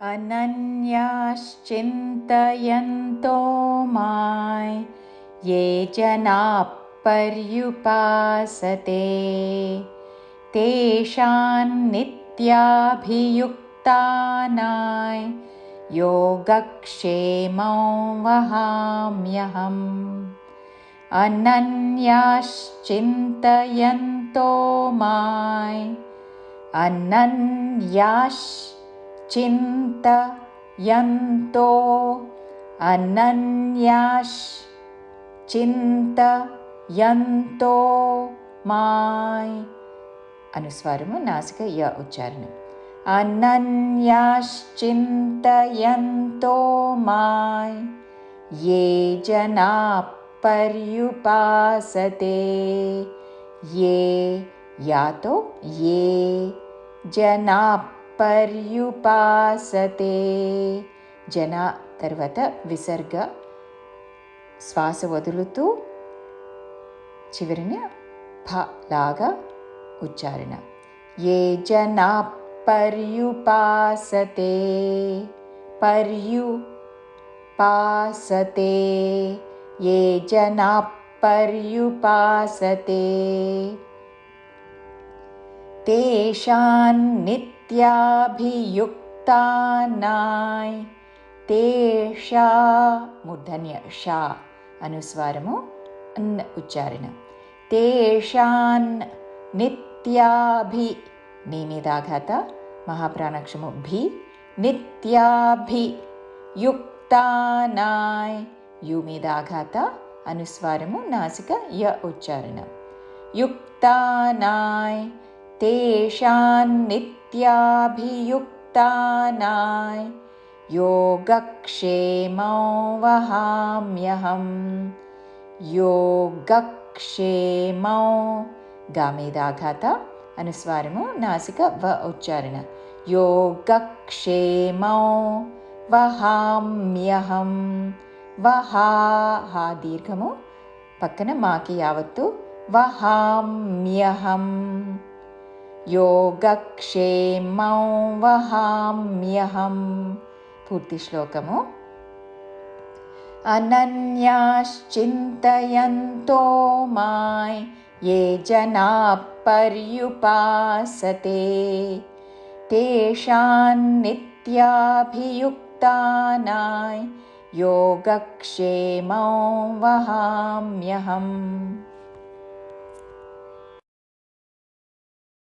अनन्याश्चिन्तयन्तो माय ये जनाः पर्युपासते तेषान्नित्याभियुक्तानाय योगक्षेमौ वहाम्यहम्। अनन्याश्चिन्तयन्तो माय अनन्याश्चिन्तयन्तो अनन्याश्चिन्तयन्तो माय। अनुस्वारमु नासिक य उच्चारणम्। अनन्याश्चिन्तयन्तो माय ये जना पर्युपासते ये यातो ये जना पर्युपासते जना तर्वत विसर्ग श्वास वदुलुतु चिवरिण फ लाग उच्चारण ये जना पर्युपासते पर्युपासते ये जना पर्युपासते तेषान्नित्याभियुक्तानाय तेषा मूर्धन्य शा अनुस्वारमु अन् उच्चारण. तेषान् नित्याभि निमिदाघात महाप्राणक्षमु भि नित्याभियुक्तानाय युमिदाघात अनुस्वारमु नासिक य उच्चारण. युक्तानाय तेषान्नित्याभियुक्तानाय योगक्षेमौ वहाम्यहम्। योगक्षेमौ गामेदाघात अनुस्वारमु नासिक व उच्चारण। योगक्षेमौ वहाम्यहं वहा हा दीर्घमु। पक्कन माकि यावत्तु। वहाम्यहम् योगक्षेमौ वहाम्यहम् पूर्तिश्लोकमु अनन्याश्चिन्तयन्तो माय ये जनाः पर्युपासते तेषान्नित्याभियुक्तानाय योगक्षेमौ वहाम्यहम्